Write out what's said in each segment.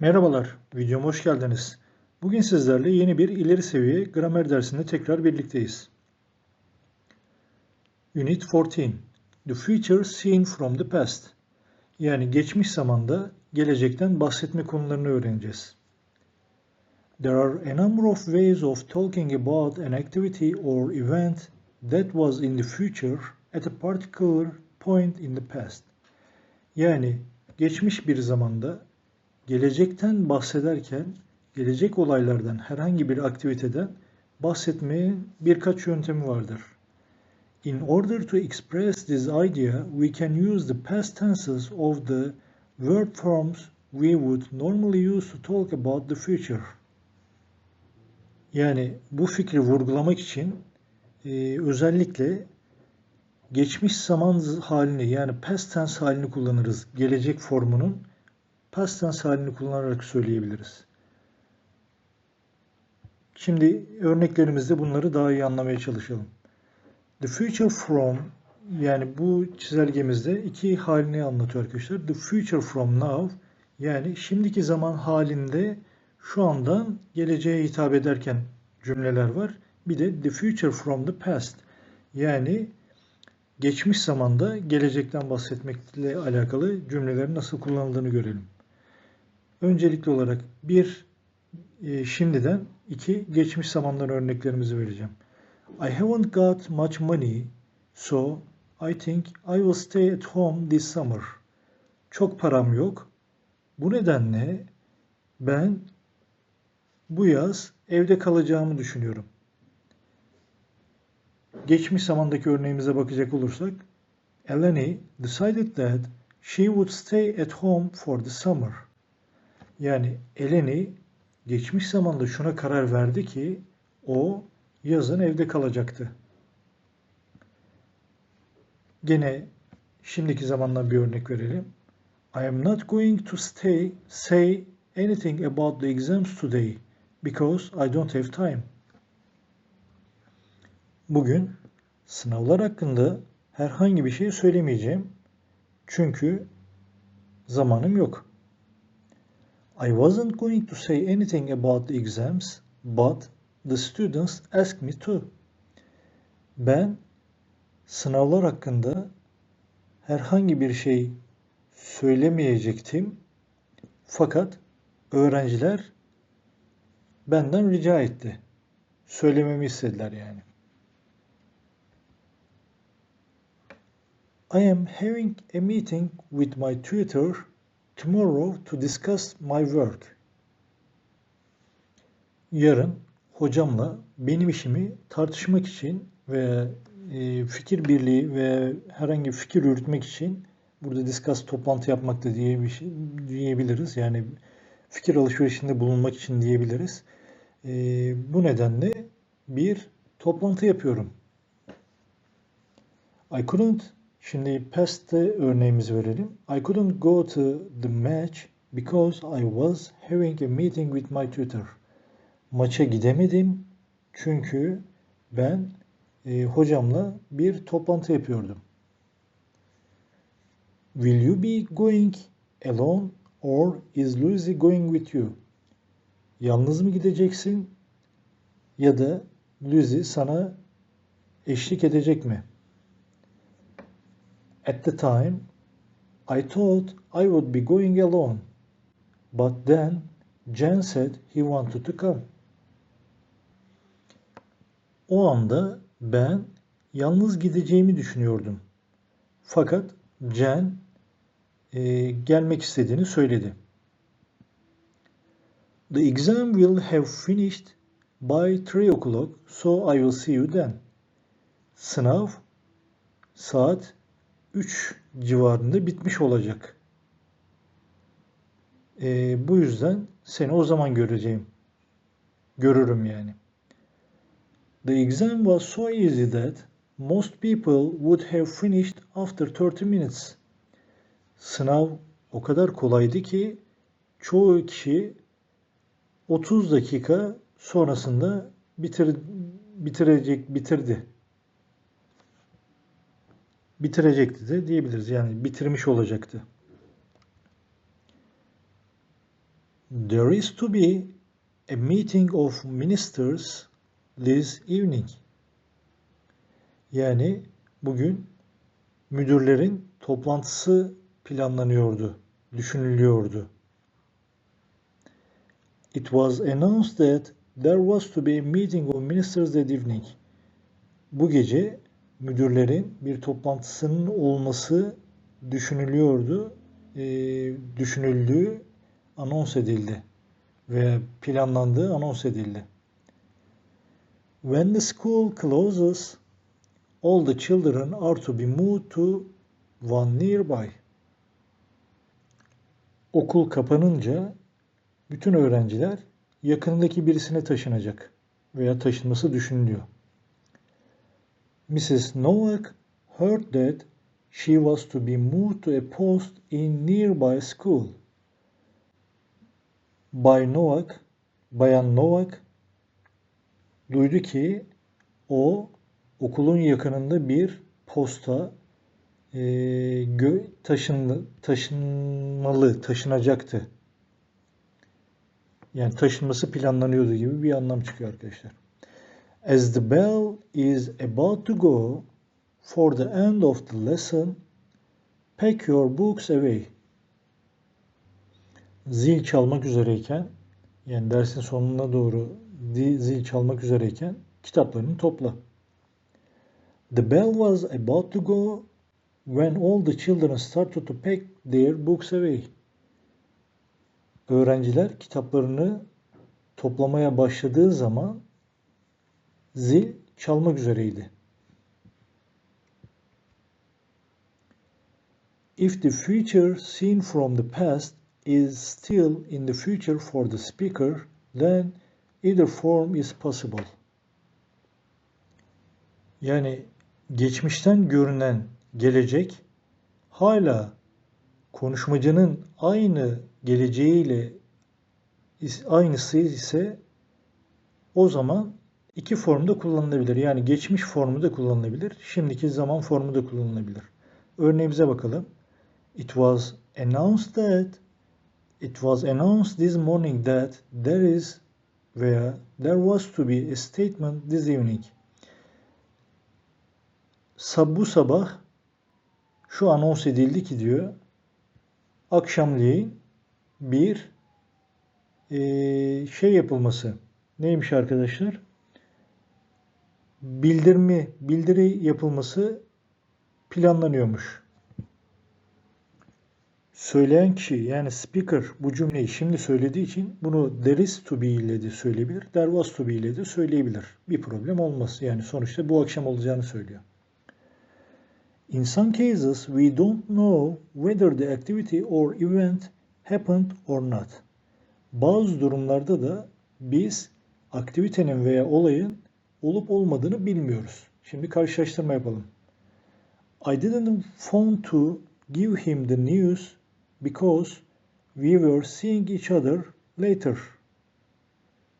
Merhabalar, videoma hoş geldiniz. Bugün sizlerle yeni bir ileri seviye gramer dersinde tekrar birlikteyiz. Unit 14 The Future Seen from the Past Yani geçmiş zamanda gelecekten bahsetme konularını öğreneceğiz. There are a number of ways of talking about an activity or event that was in the future at a particular point in the past. Yani geçmiş bir zamanda gelecekten bahsederken gelecek olaylardan herhangi bir aktiviteden bahsetmenin birkaç yöntemi vardır. In order to express this idea, we can use the past tenses of the verb forms we would normally use to talk about the future. Yani bu fikri vurgulamak için e, özellikle geçmiş zaman halini yani past tense halini kullanırız. Gelecek formunun past halini kullanarak söyleyebiliriz. Şimdi örneklerimizde bunları daha iyi anlamaya çalışalım. The future from yani bu çizelgemizde iki halini anlatıyor arkadaşlar. The future from now yani şimdiki zaman halinde şu andan geleceğe hitap ederken cümleler var. Bir de the future from the past yani geçmiş zamanda gelecekten bahsetmekle alakalı cümlelerin nasıl kullanıldığını görelim. Öncelikli olarak bir e, şimdiden, iki geçmiş zamandan örneklerimizi vereceğim. I haven't got much money, so I think I will stay at home this summer. Çok param yok. Bu nedenle ben bu yaz evde kalacağımı düşünüyorum. Geçmiş zamandaki örneğimize bakacak olursak, Eleni decided that she would stay at home for the summer. Yani Eleni geçmiş zamanda şuna karar verdi ki o yazın evde kalacaktı. Gene şimdiki zamandan bir örnek verelim. I am not going to stay say anything about the exams today because I don't have time. Bugün sınavlar hakkında herhangi bir şey söylemeyeceğim. Çünkü zamanım yok. I wasn't going to say anything about the exams, but the students asked me to. Ben sınavlar hakkında herhangi bir şey söylemeyecektim. Fakat öğrenciler benden rica etti. Söylememi istediler yani. I am having a meeting with my tutor tomorrow to discuss my work. Yarın hocamla benim işimi tartışmak için ve e, fikir birliği ve herhangi bir fikir yürütmek için burada discuss toplantı yapmak da diye bir şey diyebiliriz. Yani fikir alışverişinde bulunmak için diyebiliriz. E, bu nedenle bir toplantı yapıyorum. I couldn't Şimdi past'te örneğimizi verelim. I couldn't go to the match because I was having a meeting with my tutor. Maça gidemedim çünkü ben e, hocamla bir toplantı yapıyordum. Will you be going alone or is Lucy going with you? Yalnız mı gideceksin ya da Lucy sana eşlik edecek mi? At the time, I thought I would be going alone, but then Jen said he wanted to come. O anda ben yalnız gideceğimi düşünüyordum. Fakat Jen e, gelmek istediğini söyledi. The exam will have finished by 3 o'clock, so I will see you then. Sınav saat 3 civarında bitmiş olacak. E, bu yüzden seni o zaman göreceğim. Görürüm yani. The exam was so easy that most people would have finished after 30 minutes. Sınav o kadar kolaydı ki çoğu kişi 30 dakika sonrasında bitir, bitirecek bitirdi bitirecekti de diyebiliriz. Yani bitirmiş olacaktı. There is to be a meeting of ministers this evening. Yani bugün müdürlerin toplantısı planlanıyordu, düşünülüyordu. It was announced that there was to be a meeting of ministers that evening. Bu gece müdürlerin bir toplantısının olması düşünülüyordu, e, düşünüldüğü anons edildi ve planlandığı anons edildi. When the school closes, all the children are to be moved to one nearby. Okul kapanınca bütün öğrenciler yakındaki birisine taşınacak veya taşınması düşünülüyor. Mrs. Novak heard that she was to be moved to a post in nearby school. Bay Novak, Bayan Novak duydu ki o okulun yakınında bir posta e, gö, taşınlı, taşınmalı, taşınacaktı. Yani taşınması planlanıyordu gibi bir anlam çıkıyor arkadaşlar. As the bell is about to go for the end of the lesson, pack your books away. Zil çalmak üzereyken, yani dersin sonuna doğru zil çalmak üzereyken kitaplarını topla. The bell was about to go when all the children started to pack their books away. Öğrenciler kitaplarını toplamaya başladığı zaman zil çalmak üzereydi. If the future seen from the past is still in the future for the speaker, then either form is possible. Yani geçmişten görünen gelecek hala konuşmacının aynı geleceğiyle aynısı ise o zaman iki formda kullanılabilir. Yani geçmiş formu da kullanılabilir. Şimdiki zaman formu da kullanılabilir. Örneğimize bakalım. It was announced that it was announced this morning that there is veya there was to be a statement this evening. Bu sabah şu anons edildi ki diyor akşamleyin bir e, şey yapılması. Neymiş arkadaşlar? Bildirmi, bildiri yapılması planlanıyormuş. Söyleyen kişi yani speaker bu cümleyi şimdi söylediği için bunu there is to be ile de söyleyebilir, there was to be ile de söyleyebilir. Bir problem olmaz. Yani sonuçta bu akşam olacağını söylüyor. In some cases, we don't know whether the activity or event happened or not. Bazı durumlarda da biz aktivitenin veya olayın olup olmadığını bilmiyoruz. Şimdi karşılaştırma yapalım. I didn't phone to give him the news because we were seeing each other later.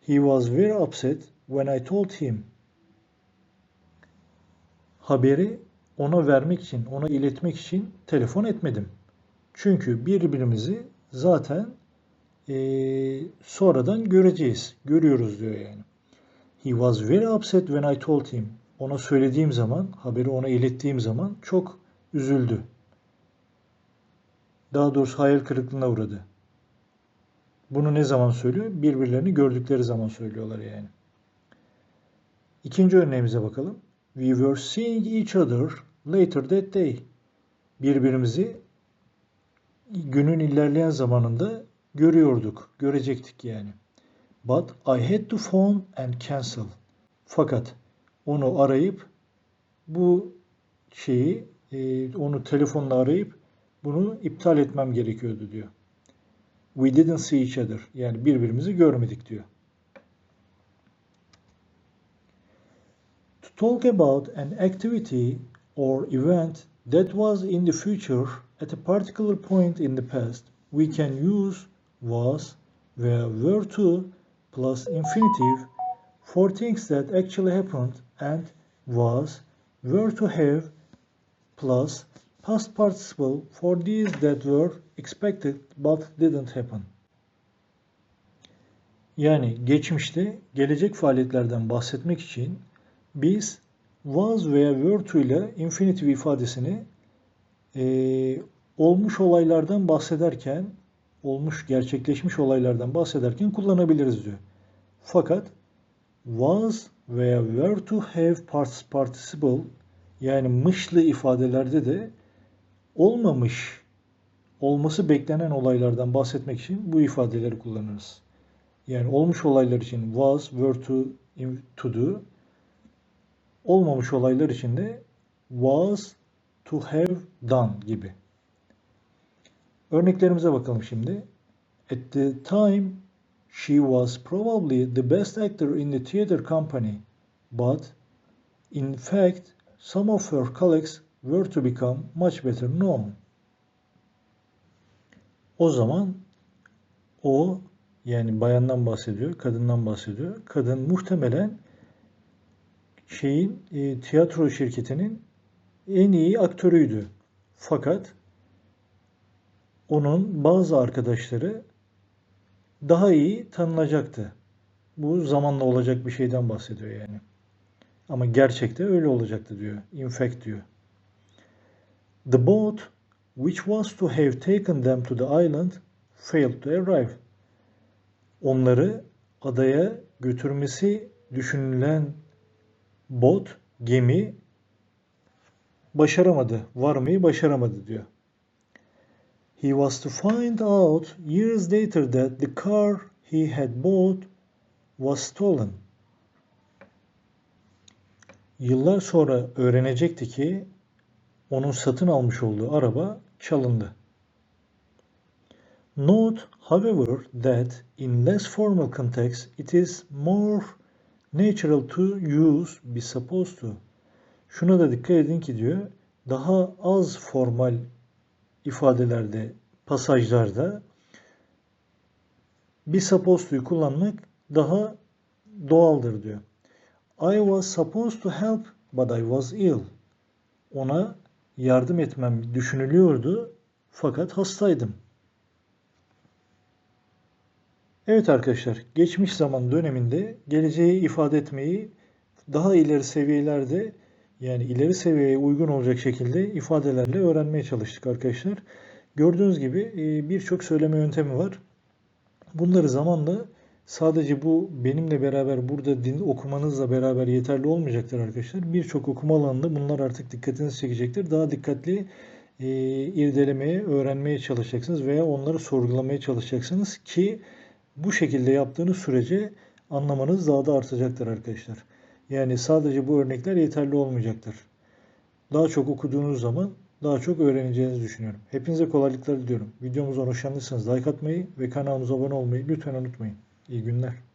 He was very upset when I told him. Haberi ona vermek için, ona iletmek için telefon etmedim. Çünkü birbirimizi zaten e, sonradan göreceğiz. Görüyoruz diyor yani. He was very upset when I told him. Ona söylediğim zaman, haberi ona ilettiğim zaman çok üzüldü. Daha doğrusu hayal kırıklığına uğradı. Bunu ne zaman söylüyor? Birbirlerini gördükleri zaman söylüyorlar yani. İkinci örneğimize bakalım. We were seeing each other later that day. Birbirimizi günün ilerleyen zamanında görüyorduk, görecektik yani. But I had to phone and cancel. Fakat onu arayıp bu şeyi e, onu telefonla arayıp bunu iptal etmem gerekiyordu diyor. We didn't see each other. Yani birbirimizi görmedik diyor. To talk about an activity or event that was in the future at a particular point in the past, we can use was, where, were to, plus infinitive for things that actually happened and was, were to have, plus past participle for these that were expected but didn't happen. Yani geçmişte gelecek faaliyetlerden bahsetmek için biz was veya were to ile infinitive ifadesini eee, olmuş olaylardan bahsederken, olmuş gerçekleşmiş olaylardan bahsederken kullanabiliriz diyor. Fakat was veya were to have participle yani mışlı ifadelerde de olmamış, olması beklenen olaylardan bahsetmek için bu ifadeleri kullanırız. Yani olmuş olaylar için was, were to, to do, olmamış olaylar için de was to have done gibi. Örneklerimize bakalım şimdi. At the time, she was probably the best actor in the theater company, but in fact, some of her colleagues were to become much better known. O zaman o yani bayandan bahsediyor, kadından bahsediyor. Kadın muhtemelen şeyin e, tiyatro şirketinin en iyi aktörüydü. Fakat onun bazı arkadaşları daha iyi tanınacaktı. Bu zamanla olacak bir şeyden bahsediyor yani. Ama gerçekte öyle olacaktı diyor. In diyor. The boat which was to have taken them to the island failed to arrive. Onları adaya götürmesi düşünülen bot, gemi başaramadı, varmayı başaramadı diyor. He was to find out years later that the car he had bought was stolen. Yıllar sonra öğrenecekti ki onun satın almış olduğu araba çalındı. Note, however, that in less formal context it is more natural to use be supposed to. Şuna da dikkat edin ki diyor, daha az formal ifadelerde, pasajlarda be supposed to'yu kullanmak daha doğaldır diyor. I was supposed to help but I was ill. Ona yardım etmem düşünülüyordu fakat hastaydım. Evet arkadaşlar, geçmiş zaman döneminde geleceği ifade etmeyi daha ileri seviyelerde yani ileri seviyeye uygun olacak şekilde ifadelerle öğrenmeye çalıştık arkadaşlar. Gördüğünüz gibi e, birçok söyleme yöntemi var. Bunları zamanla sadece bu benimle beraber burada din okumanızla beraber yeterli olmayacaktır arkadaşlar. Birçok okuma alanında bunlar artık dikkatinizi çekecektir. Daha dikkatli e, irdelemeye, öğrenmeye çalışacaksınız veya onları sorgulamaya çalışacaksınız ki bu şekilde yaptığınız sürece anlamanız daha da artacaktır arkadaşlar. Yani sadece bu örnekler yeterli olmayacaktır. Daha çok okuduğunuz zaman daha çok öğreneceğinizi düşünüyorum. Hepinize kolaylıklar diliyorum. Videomuzdan hoşlandıysanız like atmayı ve kanalımıza abone olmayı lütfen unutmayın. İyi günler.